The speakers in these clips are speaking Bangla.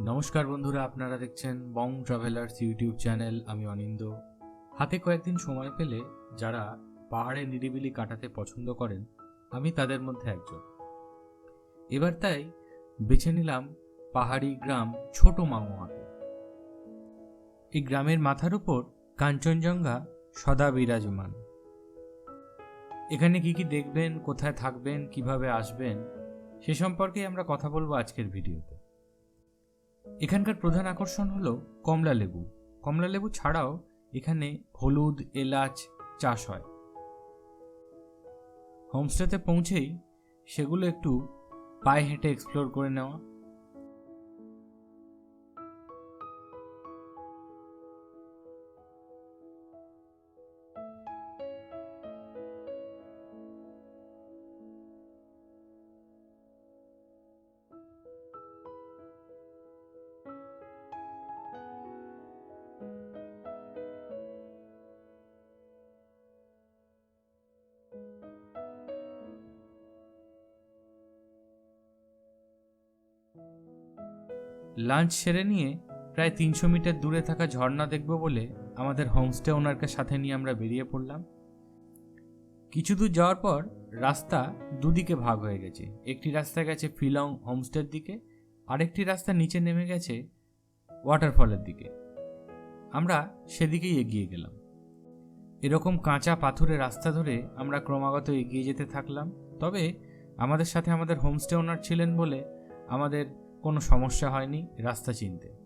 নমস্কার বন্ধুরা, আপনারা দেখছেন বং ট্রাভেলার্স ইউটিউব চ্যানেল। আমি অনিন্দ। হাতে কয়েকদিন সময় পেলে যারা পাহাড়ে নিরিবিলি কাটাতে পছন্দ করেন, আমি তাদের মধ্যে একজন। এবার তাই বেছে নিলাম পাহাড়ি গ্রাম ছোট মামুয়াকে। এই গ্রামের মাথার উপর কাঞ্চনজঙ্ঘা সদা বিরাজমান। এখানে কি কি দেখবেন, কোথায় থাকবেন, কীভাবে আসবেন, সে সম্পর্কে আমরা কথা বলব আজকের ভিডিওতে। এখানকার প্রধান আকর্ষণ হলো কমলা লেবু। কমলা লেবু ছাড়াও এখানে হলুদ, এলাচ চাষ হয়। হোমস্টেতে পৌঁছেই সেগুলো একটু পায়ে হেঁটে এক্সপ্লোর করে নেওয়া। লাঞ্চ সেরে নিয়ে প্রায় তিনশো মিটার দূরে থাকা ঝর্ণা দেখব বলে আমাদের হোমস্টে ওনারকে সাথে নিয়ে আমরা বেরিয়ে পড়লাম। কিছু দূর যাওয়ার পর রাস্তা দুদিকে ভাগ হয়ে গেছে। একটি রাস্তা গেছে ফিলং হোমস্টের দিকে, আরেকটি রাস্তা নিচে নেমে গেছে ওয়াটারফলের দিকে। আমরা সেদিকেই এগিয়ে গেলাম। এরকম কাঁচা পাথুরে রাস্তা ধরে আমরা ক্রমাগত এগিয়ে যেতে থাকলাম। তবে আমাদের সাথে আমাদের হোমস্টে ওনার ছিলেন বলে আমাদের কোনো সমস্যা হয়নি রাস্তা চিনতে।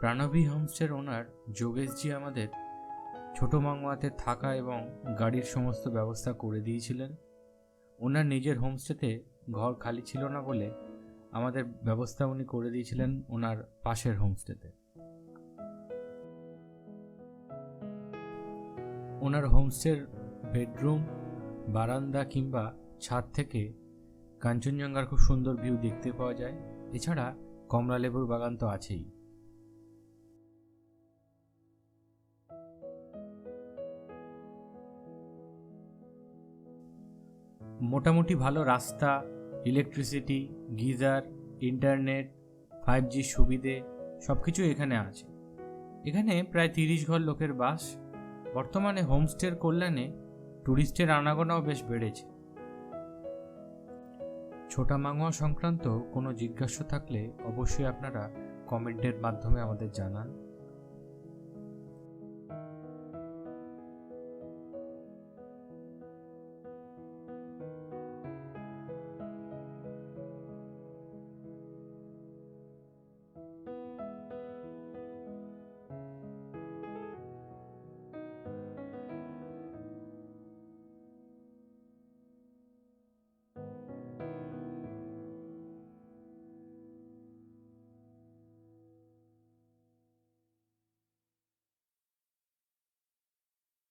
প্রাণবী হোমস্টের ওনার যোগেশজি আমাদের ছোট মাংমাতে থাকা এবং গাড়ির সমস্ত ব্যবস্থা করে দিয়েছিলেন। ওনার নিজের হোমস্টেতে ঘর খালি ছিল না বলে আমাদের ব্যবস্থা উনি করে দিয়েছিলেন ওনার পাশের হোমস্টেতে। ওনার হোমস্টের বেডরুম, বারান্দা কিংবা ছাদ থেকে কাঞ্চনজঙ্ঘার খুব সুন্দর ভিউ দেখতে পাওয়া যায়। এছাড়া কমলা লেবুর বাগান তো আছেই। মোটামুটি ভালো রাস্তা electricity geyser internet five G সুবিধে সব কিছু এখানে আছে। এখানে প্রায় তিরিশ ঘর লোকের বাস। বর্তমানে হোমস্টের কল্যাণে ট্যুরিস্টের আনাগোনাও বেশ বেড়েছে। ছোটা মাঙোয়া সংক্রান্ত কোনো জিজ্ঞাসা থাকলে অবশ্যই আপনারা কমেন্টের মাধ্যমে আমাদের জানান।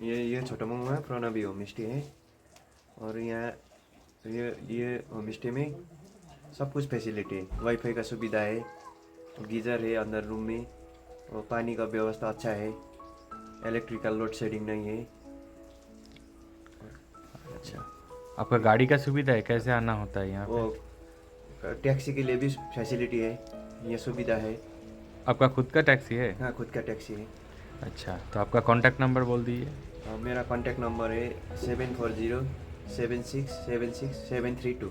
ये ये छोटा ममुआ प्रणवी होम स्टे है और यहाँ ये ये होम स्टे में सब कुछ फैसिलिटी है। वाईफाई का सुविधा है गीज़र है अंदर रूम में और पानी का व्यवस्था अच्छा है। इलेक्ट्रिकल लोड शेडिंग नहीं है। अच्छा। आपका गाड़ी का सुविधा है? कैसे आना होता है यहाँ वो टैक्सी के लिए भी फैसिलिटी है। ये सुविधा है। आपका खुद का टैक्सी है? हाँ खुद का टैक्सी है। अच्छा तो आपका कॉन्टैक्ट नंबर बोल दीजिए। और मेरा कॉन्टैक्ट नंबर है seven four zero seven six seven six seven three two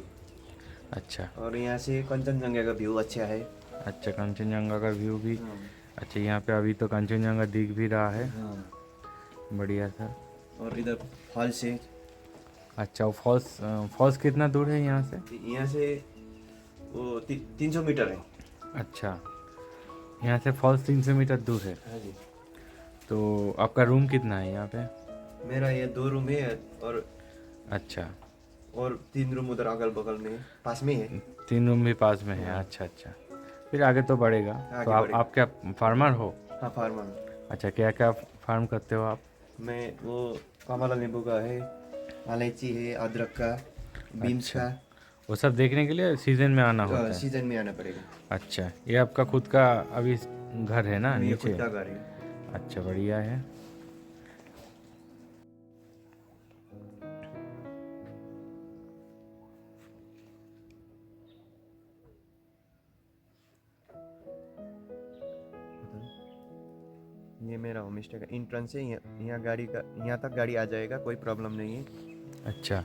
अच्छा। और यहाँ से कंचनजंगा का व्यू अच्छा है। अच्छा कंचनजंगा का व्यू भी हाँ। अच्छा यहाँ पे अभी तो कंचनजंगा दिख भी रहा है। बढ़िया सर और इधर फॉल से। अच्छा वो फॉल्स फॉल्स कितना दूर है यहाँ से? यहाँ से वो ती, तीन सौ मीटर है। अच्छा यहाँ से फॉल्स तीन सौ मीटर दूर है। हाँ जी। तो आपका रूम कितना है यहाँ पे? मेरा ये दो रूम है और अच्छा। और तीन रूम उधर अगल बगल में पास में है। तीन रूम भी पास में है अच्छा अच्छा। फिर आगे तो बढ़ेगा। आगे तो आप आप क्या फार्मर हो? हाँ फार्मर। अच्छा क्या क्या फार्म करते हो आप? मैं वो कमला नींबू का है इलायची है अदरक का बीन्स का। वो सब देखने के लिए सीज़न में आना होता है? सीज़न में आना पड़ेगा। अच्छा ये आपका खुद का अभी घर है ना नीचे? खुद का घर है। अच्छा बढ़िया है। ये मेरा होम स्टे का इंट्रेंस है यहाँ गाड़ी का यहाँ तक गाड़ी आ जाएगा कोई प्रॉब्लम नहीं है। अच्छा।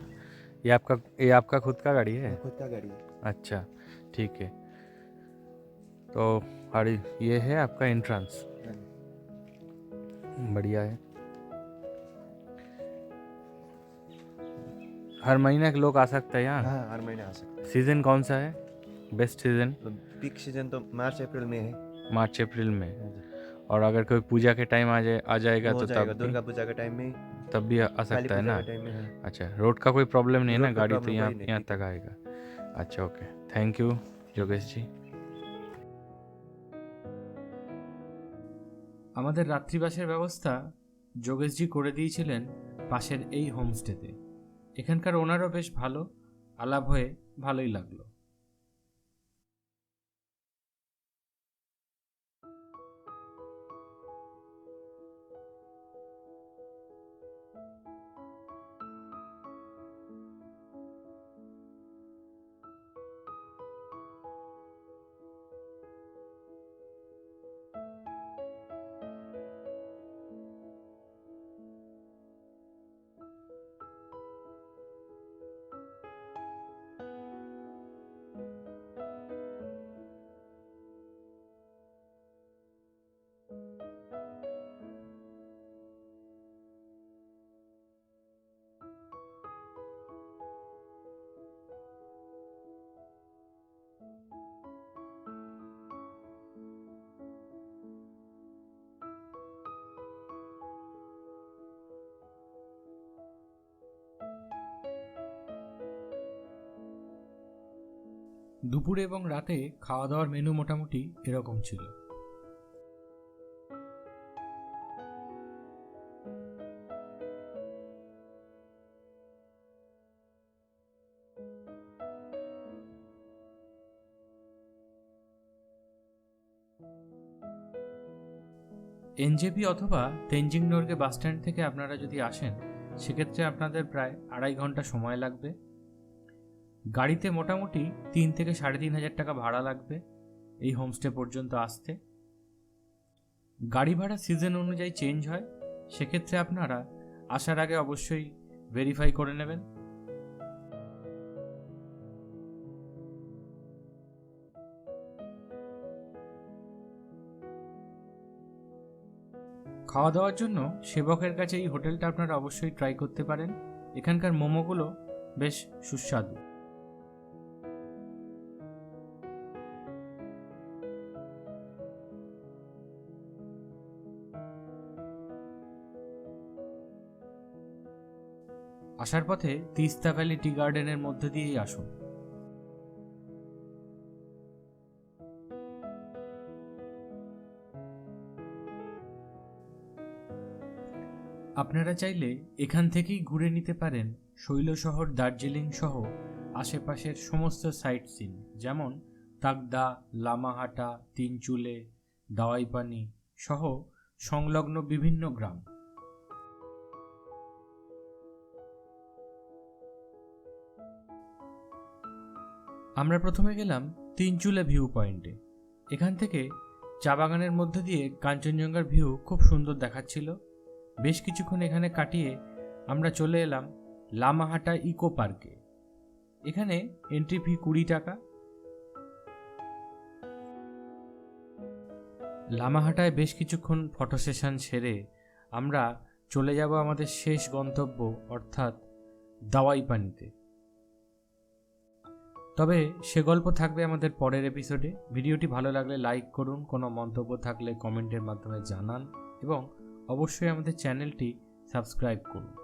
ये आपका ये आपका खुद का गाड़ी है? खुद का गाड़ी है। अच्छा ठीक है। तो और ये है आपका एंट्रेंस बढ़िया है। हर महीने के लोग आ सकते हैं यहाँ? हाँ हर महीने आ सकते हैं। सीज़न कौन सा है? बेस्ट सीज़न पीक सीज़न तो मार्च अप्रैल में है। मार्च अप्रैल में। और अगर कोई पूजा के टाइम आ जाए आ जाएगा हो तो जाएगा तब दुर्गा पूजा के टाइम में भी तब भी आ आ काली सकता है पूजा ना के टाइम में हाँ। अच्छा रोड का कोई प्रॉब्लम नहीं है ना रोड का गाड़ी तो problem यहाँ कोई नहीं, यहाँ ठीक तक आएगा अच्छा okay thank you Yogesh ji আমাদের রাত্রিবাসের ব্যবস্থা যোগেশজি করে দিয়েছিলেন পাশের এই হোমস্টেতে এখানকার ওনারও বেশ ভালো আলাপ হয়ে ভালোই লাগলো দুপুরে এবং রাতে খাওয়া দাওয়ার মেনু মোটামুটি এরকম ছিল। এনজেপি অথবা তেনজিং নোরগে বাস স্ট্যান্ড থেকে আপনারা যদি আসেন, সেক্ষেত্রে আপনাদের প্রায় আড়াই ঘণ্টা সময় লাগবে। গাড়িতে মোটামুটি তিন থেকে সাড়ে তিন হাজার টাকা ভাড়া লাগবে এই হোমস্টে পর্যন্ত আসতে। গাড়ি ভাড়া সিজন অনুযায়ী চেঞ্জ হয়, সেক্ষেত্রে আপনারা আসার আগে অবশ্যই ভেরিফাই করে নেবেন। খাওয়া দাওয়ার জন্য সেবকের কাছে এই হোটেলটা আপনারা অবশ্যই ট্রাই করতে পারেন। এখানকার মোমোগুলো বেশ সুস্বাদু। আসার পথে তিস্তা ভ্যালি টি গার্ডেনের মধ্যে দিয়েই আসুন। আপনারা চাইলে এখান থেকেই ঘুরে নিতে পারেন শৈলশহর দার্জিলিং সহ আশেপাশের সমস্ত সাইট সিন, যেমন তাকদা লামাহাটা, তিনচুলে, দাওয়াইপানি সহ সংলগ্ন বিভিন্ন গ্রাম। আমরা প্রথমে গেলাম তিনচুলা ভিউ পয়েন্টে এখান থেকে চা বাগানের মধ্যে দিয়ে কাঞ্চনজঙ্ঘার ভিউ খুব সুন্দর দেখাচ্ছিল। বেশ কিছুক্ষণ এখানে কাটিয়ে আমরা চলে এলাম লামাহাটা ইকো পার্কে এখানে এন্ট্রি ফি কুড়ি টাকা। লামাহাটায় বেশ কিছুক্ষণ ফটো সেশন সেরে আমরা চলে যাব আমাদের শেষ গন্তব্য, অর্থাৎ দাওয়াই পানিতে তবে সে গল্প থাকবে আমাদের পরের এপিসোডে ভিডিওটি ভালো লাগলে লাইক করুন, কোনো মন্তব্য থাকলে কমেন্টের মাধ্যমে জানান এবং অবশ্যই আমাদের চ্যানেলটি সাবস্ক্রাইব করুন।